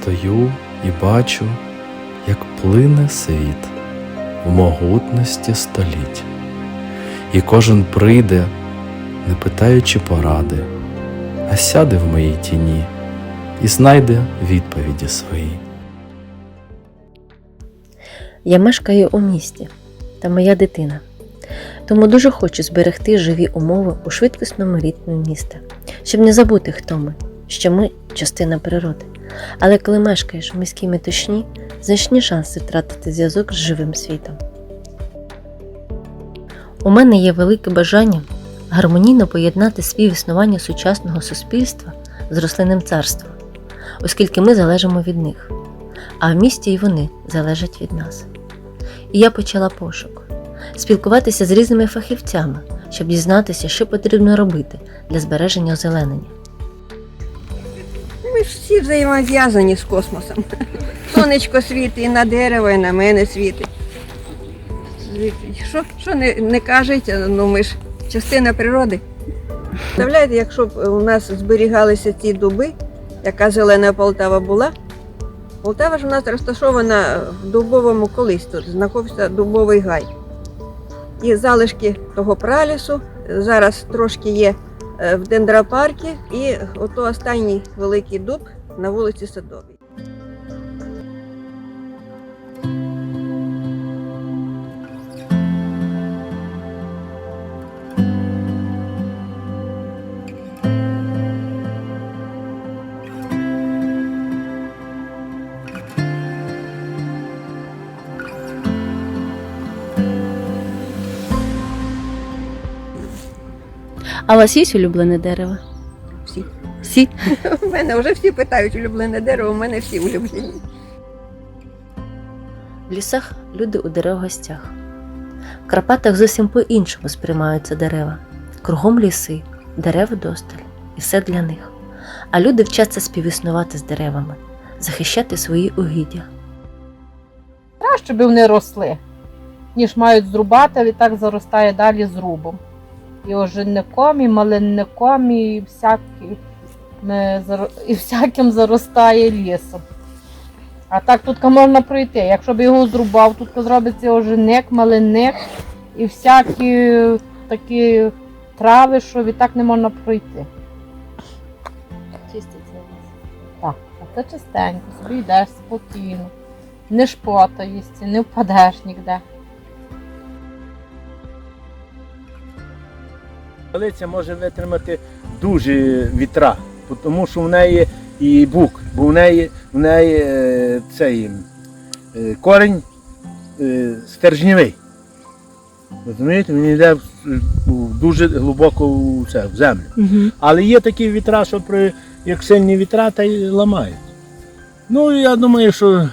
стою і бачу, як плине світ в могутності століть, і кожен прийде, не питаючи поради, а сяде в моїй тіні і знайде відповіді свої. Я мешкаю у місті та моя дитина. Тому дуже хочу зберегти живі умови у швидкісному ритмі міста, щоб не забути, хто ми, що ми частина природи. Але коли мешкаєш в міській метушні, значні шанси втратити зв'язок з живим світом. У мене є велике бажання гармонійно поєднати співіснування сучасного суспільства з рослинним царством, оскільки ми залежимо від них, а в місті і вони залежать від нас. І я почала пошук спілкуватися з різними фахівцями, щоб дізнатися, що потрібно робити для збереження озеленення. Всі взаємозв'язані з космосом. Сонечко світить і на дерево, і на мене світить. Що, що не, не кажуть, ну ми ж частина природи. Представляєте, якщо б у нас зберігалися ці дуби, яка зелена Полтава була, Полтава ж у нас розташована в дубовому колись тут, знаходився дубовий гай. І залишки того пралісу зараз трошки є в дендропаркі, і ото останній великий дуб на вулиці Садовій. А у вас є улюблене дерево? Всі. Всі? У мене вже всі питають улюблене дерево, у мене всі улюблені. В лісах люди у деревогостях. В Карпатах зовсім по-іншому сприймаються дерева. Кругом ліси, дерев досталь, і все для них. А люди вчаться співіснувати з деревами, захищати свої угіддя. краще би вони росли, ніж мають зрубати, але так заростає далі зрубом. І ожинником, і малинником, і всяким, і всяким заростає лісом. А так тут можна пройти. Якщо б його зрубав, тут зробиться ожинник, малинник і всякі такі трави, що відтак не можна пройти. Чиститься. Так, а це чистенько, собі йдеш спокійно, не шпотаєшся, не впадеш ніде. Палиця може витримати дуже вітра, тому що в неї і бук, бо в неї, в неї е, цей е, корінь е, стержневий. Розумієте, він йде дуже глибоко в, це, в землю. Угу. Але є такі вітра, що при, як сильні вітра, та й ламають. Ну, я думаю, що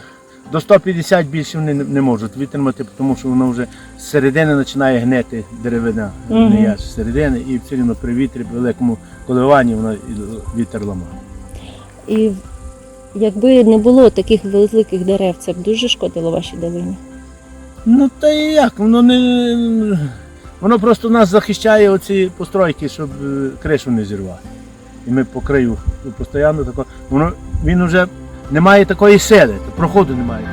до 150 більше вони не, не можуть витримати, тому що воно вже з середини починає гнити деревина, Мгм. не я з середини, і все рівно при вітрі, при великому коливанні воно вітер ламає. І якби не було таких великих дерев, це б дуже шкодило вашій долині. Ну та і як, воно не. Воно просто нас захищає оці постройки, щоб е, кришу не зірвати. І ми по краю постійно тако. Воно він вже не має такої сили, проходу немає.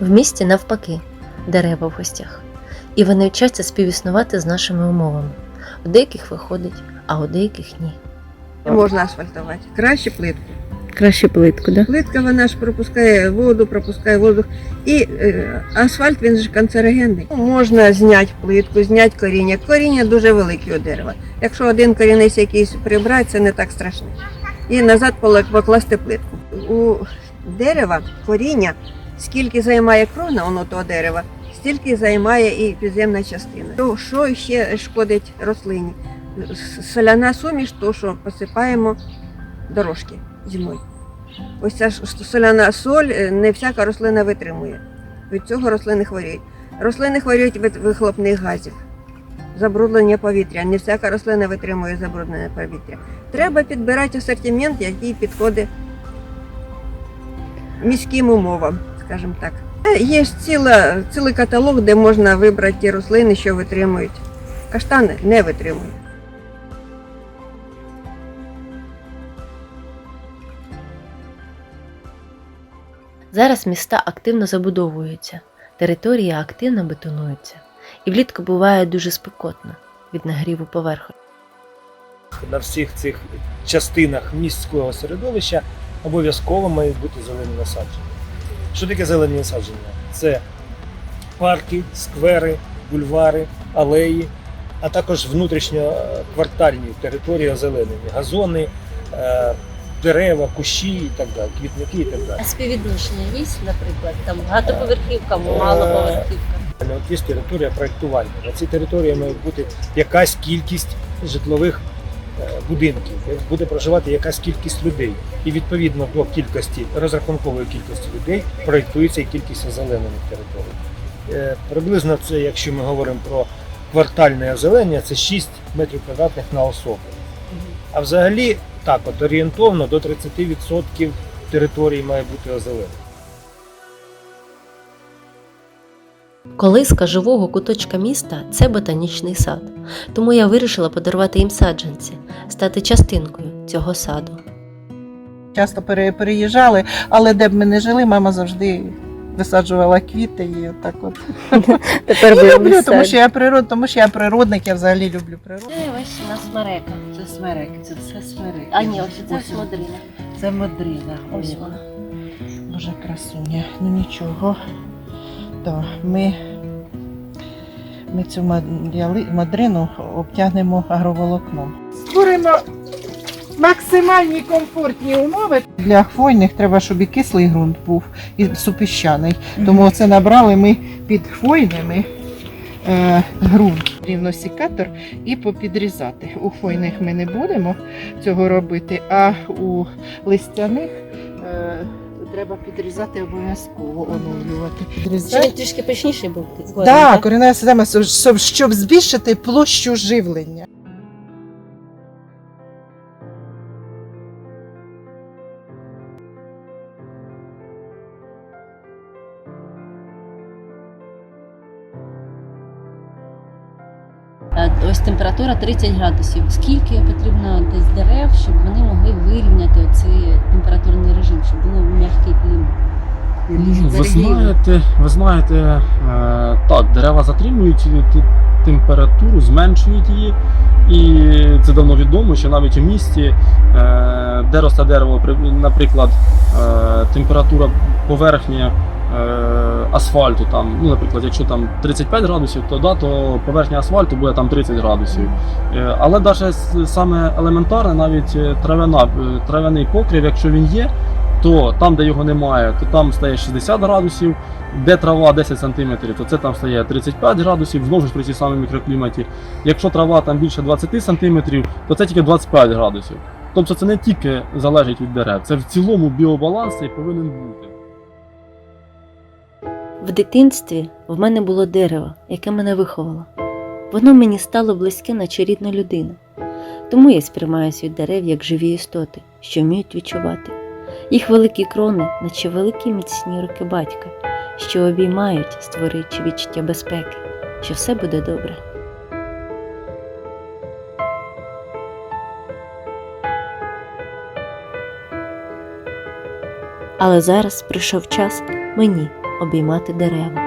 В місті навпаки, дерева в гостях. І вони вчаться співіснувати з нашими умовами. У деяких виходить, а у деяких ні. Можна асфальтувати. Краще плитку. Краще плитку, да? Плитка вона ж пропускає воду, пропускає воздух. І е, асфальт він ж канцерогенний. Можна зняти плитку, зняти коріння. Коріння дуже велике у дерева. Якщо один корінець якийсь прибрати, це не так страшно. І назад покласти плитку. У дерева коріння, скільки займає крона воно того дерева, стільки займає і підземна частина. То що ще шкодить рослині? Соляна суміш, то що посипаємо дорожки зимою. Ось ця ж соляна соль е, не всяка рослина витримує. Від цього рослини хворіють. Рослини хворіють від вихлопних газів, забруднення повітря. Не всяка рослина витримує забруднене повітря. Треба підбирати асортимент, який підходить міським умовам, скажімо так. Е, Є ціла, цілий каталог, де можна вибрати ті рослини, що витримують каштан не витримує. Зараз міста активно забудовуються, території активно бетонуються, і влітку буває дуже спекотно від нагріву поверхонь. на всіх цих частинах міського середовища обов'язково мають бути зелені насадження. Що таке зелені насадження? Це парки, сквери, бульвари, алеї, а також внутрішньоквартальні території озеленені, газони, е, дерева, кущі і так далі, квітники і так далі. А співвідношення є, наприклад, там багатоповерхівка, малоповерхівка. От є територія проєктування. На цій території має бути якась кількість житлових е, будинків, де буде проживати якась кількість людей. І відповідно до кількості розрахункової кількості людей проєктується і кількість озеленених територій. Е, Приблизно це, якщо ми говоримо про квартальне озеленення, це 6 метрів квадратних на особу. А взагалі так, от орієнтовно до 30% території має бути озеленена. Колиска живого куточка міста це ботанічний сад, тому я вирішила подарувати їм саджанці, стати частинкою цього саду. часто переїжджали, але де б ми не жили, мама завжди висаджувала квіти і отак от. Тепер І люблю, тому що я природ, тому що я природник, я взагалі люблю природу. Це ось у нас смерека. Це смереки, це все смереки. А ні, ось це Ось вона. смодрина. Це модрина. Ось вона. Боже, красуня. Ну нічого. Да, ми, ми цю мадрину обтягнемо агроволокном. Створимо максимальні комфортні умови. Для хвойних треба, щоб і кислий ґрунт був, і супіщаний. Тому це набрали ми під хвойними е, ґрунт, рівносікатор і попідрізати. У хвойних ми не будемо цього робити, а у листяних е, треба підрізати обов'язково, оновлювати. Підрізати. трішки пишніший був. Так, коренева система, щоб, щоб збільшити площу живлення. Температура 30 градусів. Скільки потрібно десь дерев, щоб вони могли вирівняти цей температурний режим, щоб був м'який клімат? Ну, ви знаєте, ви знаєте, е, так, дерева затримують температуру, зменшують її. І це давно відомо, що навіть у місті, е, де росте дерево, наприклад, е, температура поверхні асфальту, там, ну, наприклад, якщо там 35 градусів, то, да, то поверхня асфальту буде там 30 градусів. Е, Але навіть саме елементарне, навіть е, травяна, е, трав'яний покрив, якщо він є, то там, де його немає, то там стає 60 градусів, де трава 10 см, то це там стає 35 градусів, знову ж при цій самій мікрокліматі. Якщо трава там більше 20 см, то це тільки 25 градусів. Тобто це не тільки залежить від дерев, це в цілому біобаланс цей повинен бути. В дитинстві в мене було дерево, яке мене виховало. Воно мені стало близьке, наче рідна людина. Тому я сприймаю світ дерев як живі істоти, що вміють відчувати. Їх великі крони, наче великі міцні руки батька, що обіймають, створюючи відчуття безпеки, що все буде добре. Але зараз прийшов час мені обіймати дерева.